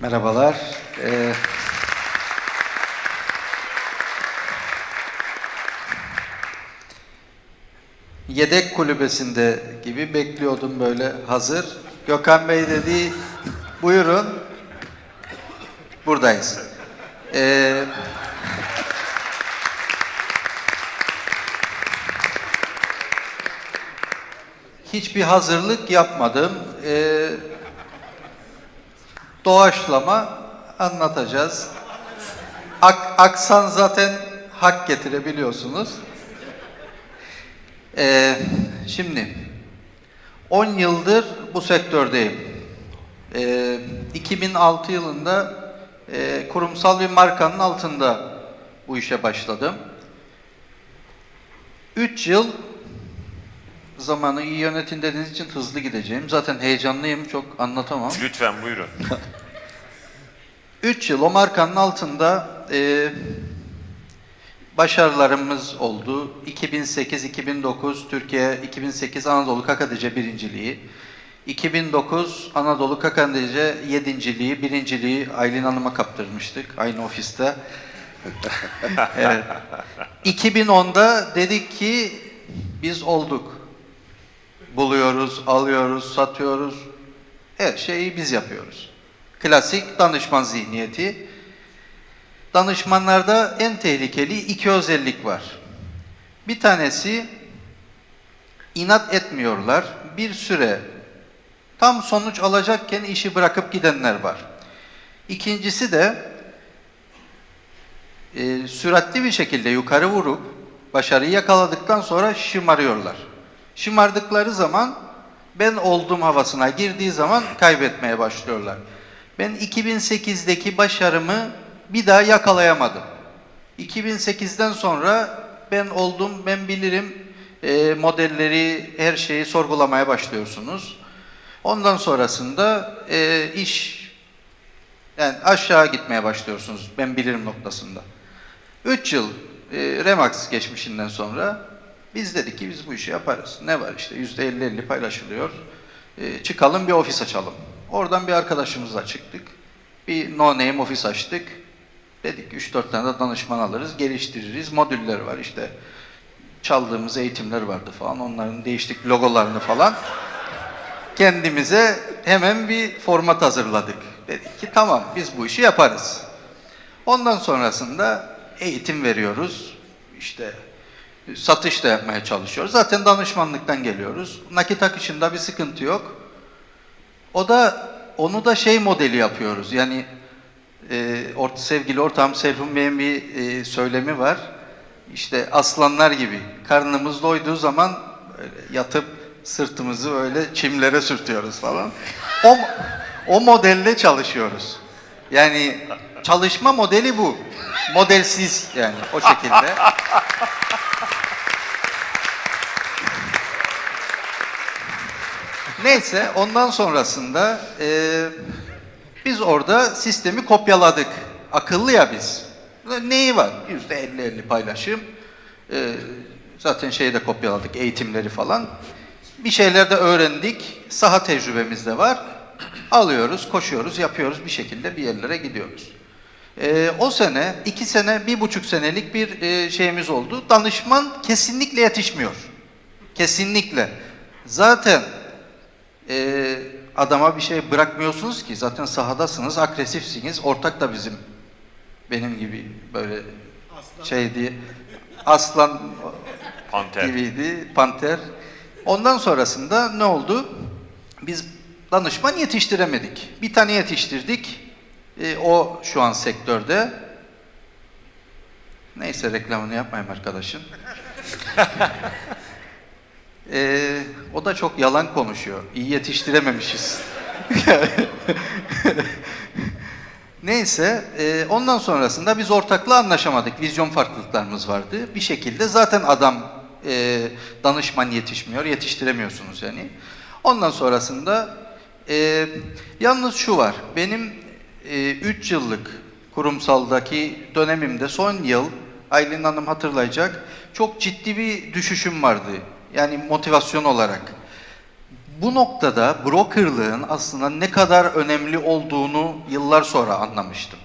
Merhabalar. Ee, yedek kulübesinde gibi bekliyordum böyle hazır. Gökhan Bey dedi, buyurun. Buradayız. Ee, hiçbir hazırlık yapmadım. Ee, doğaçlama anlatacağız. Ak- aksan zaten hak getirebiliyorsunuz. Ee, şimdi 10 yıldır bu sektördeyim. Ee, 2006 yılında e, kurumsal bir markanın altında bu işe başladım. 3 yıl zamanı iyi yönetin dediğiniz için hızlı gideceğim. Zaten heyecanlıyım, çok anlatamam. Lütfen buyurun. 3 yıl o markanın altında e, başarılarımız oldu. 2008-2009 Türkiye 2008 Anadolu Kakadice birinciliği. 2009 Anadolu Kakadice yedinciliği, birinciliği Aylin Hanım'a kaptırmıştık aynı ofiste. evet. 2010'da dedik ki biz olduk. Buluyoruz, alıyoruz, satıyoruz. Her şeyi biz yapıyoruz. Klasik danışman zihniyeti. Danışmanlarda en tehlikeli iki özellik var. Bir tanesi inat etmiyorlar. Bir süre tam sonuç alacakken işi bırakıp gidenler var. İkincisi de e, süratli bir şekilde yukarı vurup başarıyı yakaladıktan sonra şımarıyorlar. Şımardıkları zaman ben oldum havasına girdiği zaman kaybetmeye başlıyorlar. Ben 2008'deki başarımı bir daha yakalayamadım. 2008'den sonra ben oldum, ben bilirim e, modelleri, her şeyi sorgulamaya başlıyorsunuz. Ondan sonrasında e, iş yani aşağı gitmeye başlıyorsunuz ben bilirim noktasında. 3 yıl e, Remax geçmişinden sonra biz dedik ki biz bu işi yaparız. Ne var işte %50-50 paylaşılıyor. E, çıkalım bir ofis açalım. Oradan bir arkadaşımızla çıktık. Bir no name ofis açtık. Dedik 3-4 tane de danışman alırız, geliştiririz. Modüller var işte. Çaldığımız eğitimler vardı falan. Onların değiştik logolarını falan. Kendimize hemen bir format hazırladık. Dedik ki tamam biz bu işi yaparız. Ondan sonrasında eğitim veriyoruz. İşte satış da yapmaya çalışıyoruz. Zaten danışmanlıktan geliyoruz. Nakit akışında bir sıkıntı yok. O da onu da şey modeli yapıyoruz. Yani e, ort sevgili ortağım Seyfun Bey'in bir e, söylemi var. İşte aslanlar gibi karnımız doyduğu zaman yatıp sırtımızı öyle çimlere sürtüyoruz falan. O o modelle çalışıyoruz. Yani çalışma modeli bu. Modelsiz yani o şekilde. Neyse ondan sonrasında e, biz orada sistemi kopyaladık. Akıllı ya biz. Neyi var? Yüzde elli elli paylaşım. E, zaten şeyi de kopyaladık, eğitimleri falan. Bir şeyler de öğrendik. Saha tecrübemiz de var. Alıyoruz, koşuyoruz, yapıyoruz bir şekilde bir yerlere gidiyoruz. E, o sene, iki sene, bir buçuk senelik bir e, şeyimiz oldu. Danışman kesinlikle yetişmiyor. Kesinlikle. Zaten e, adama bir şey bırakmıyorsunuz ki. Zaten sahadasınız, agresifsiniz. Ortak da bizim benim gibi böyle şeydi. Aslan Panter. gibiydi, panter. Ondan sonrasında ne oldu? Biz danışman yetiştiremedik. Bir tane yetiştirdik. E, o şu an sektörde. Neyse reklamını yapmayayım arkadaşın. Ee, o da çok yalan konuşuyor. İyi yetiştirememişiz. Neyse, e, ondan sonrasında biz ortakla anlaşamadık. Vizyon farklılıklarımız vardı. Bir şekilde zaten adam e, danışman yetişmiyor, yetiştiremiyorsunuz yani. Ondan sonrasında e, yalnız şu var. Benim 3 yıllık kurumsaldaki dönemimde son yıl Aylin Hanım hatırlayacak çok ciddi bir düşüşüm vardı. Yani motivasyon olarak. bu noktada brokerlığın aslında ne kadar önemli olduğunu yıllar sonra anlamıştım.